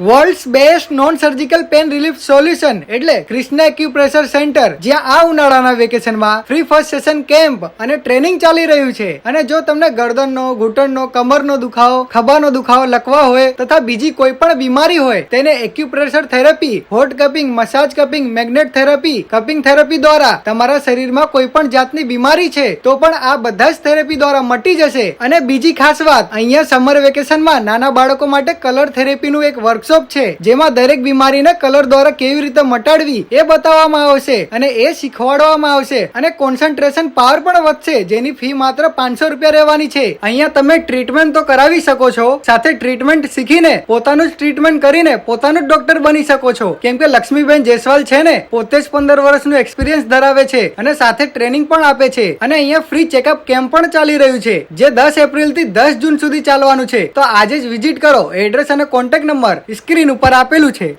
World's best non surgical pain relief solution એટલે Krishna acupressure centre જ્યાં આ ઉનાળાના વેકેશનમાં ફ્રી ફર્સ્ટ સેશન કેમ્પ અને ટ્રેનિંગ ચાલી રહ્યું છે. અને જો તમને ગરદનનો, ઘૂંટણનો, કમરનો દુખાવો, ખભાનો દુખાવો લકવા હોય, તથા બીજી કોઈ પણ બીમારી હોય, તેને acupressure therapy hot cupping massage cupping magnet therapy cupping therapy દ્વારા તમારા શરીરમાં કોઈ પણ જાતની બીમારી છે, તો પણ આ બધા જ થેરપી દ્વારા મટી જશે. અને બીજી ખાસ વાત, અહીંયા સમર વેકેશનમાં નાના બાળકો માટે કલર થેરેપીનું એક વર્કશોપ છે, જેમાં દરેક બીમારીને કલર દ્વારા કેવી રીતે મટાડવી એ બતાવવામાં આવશે અને એ શીખવાડવામાં આવશે. અને કોન્સન્ટ્રેશન પાવર પણ વધશે, જેની ફી માત્ર પાંચસો રૂપિયા રહેવાની છે. અહીંયા તમે ટ્રીટમેન્ટ તો કરાવી શકો છો, સાથે ટ્રીટમેન્ટ શીખીને પોતાનું જ ટ્રીટમેન્ટ કરીને પોતાનું જ ડોક્ટર બની શકો છો. કેમ કે લક્ષ્મીબેન જયસ્વાલ છે ને, પોતે જ પંદર વર્ષનું એક્સપિરિયન્સ ધરાવે છે અને સાથે ટ્રેનિંગ પણ આપે છે. અને અહીંયા ફ્રી ચેકઅપ કેમ્પ પણ ચાલી રહ્યું છે, જે દસ એપ્રિલથી દસ જૂન સુધી ચાલવાનું છે. તો આજે જ વિઝિટ કરો એડ્રેસ અને કોન્ટેક્ટ નંબર સ્ક્રીન ઉપર આપેલું છે.